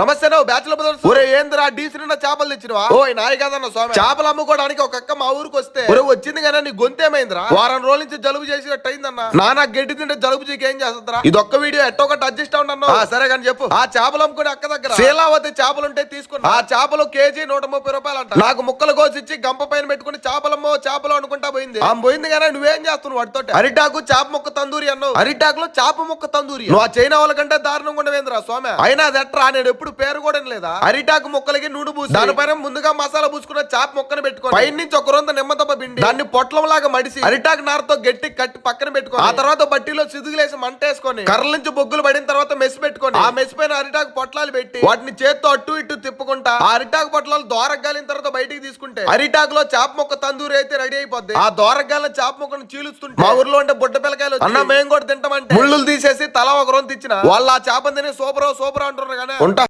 నమస్తే నువ్వు బ్యాచులర్ ఒరే ఏందిరా డీసీ నిన్న చేపలు తెచ్చినవా? ఓ నాయ కదన్న స్వామి. చేపలు అమ్ముకోవడానికి ఒక అక్క మా ఊరికి వస్తే. ఒరే వచ్చింది కానీ నీ గొంతేమైందిరా వారం రోజుల నుంచి జలుబు చేసినట్టు అయిందన్న. నానా గడ్డి తింటే జలుబు చీకి ఏం చేస్తుందిరా? ఇది ఒక్క వీడియో ఎట్టో ఒకటి అడ్జస్ట్ ఆ సరే కానీ చెప్పు. ఆ చేపలు అమ్ముకునే అక్క దగ్గర. శీలావతి చేపలు ఉంటే తీసుకున్నా. ఆ చేపలు కేజీ నూట ముప్పై రూపాయలు అంట. నాకు ముక్కలు కోసిచ్చి గంప పైన పెట్టుకుని చేపలమ్మో చేపలు అనుకుంటా పోయింది. ఆ పోయింది కానీ నువ్వేం చేస్తున్నావు వాటితో అరిటాకు చేప ముక్క తందూరి అన్నావు. అరిటాకులో చేప ముక్క తందూరి. నువ్వు ఆ చైనా వాళ్ళ కంటే దారుణంగా ఉండవేంద్రా స్వామి? అయినా అది ఎట్రా? నేను ఎప్పుడు పేరు కూడా లేదా అరిటాకు ముక్కలకి నూనె పూసి దానిపైన ముందుగా మసాలా పూసుకున్న చేప ముక్కను పెట్టుకో పైన నుంచి ఒక రొంత నిమ్మతప్ప పిండి దాన్ని పొట్లం లాగా మడిసి అరిటాకు నారతో గట్టి కట్టి పక్కన పెట్టుకో ఆ తర్వాత బట్టీలో సిదుగులేసి మంట వేసుకొని కర్రల నుంచి బొగ్గులు పడిన తర్వాత మెస్ పెట్టుకొని ఆ మెస్ పైన అరిటాకు పొట్లాలు పెట్టి వాటిని చేత్తో అటు ఇటు తిప్పుకుంటా ఆ అరిటాకు పొట్లాలు దోరగాలిన తర్వాత బయటికి తీసుకుంటే అరిటాకులో చేప మొక్క తందూరి అయితే రెడీ అయిపోద్ది. ఆ దోరగాలిన చేప మొక్కను చీలుస్తుంటే మా ఊర్లో ఉంటే బుడ్డ పిల్లకాయలు అన్న మేము కూడా తింటామంటే ముళ్ళులు తీసేసి తల ఒక రొంత ఇచ్చిన వాళ్ళు ఆ చేపని తిని సూపర్ సూపర్ అంటున్నారు కానీ ఉంటా.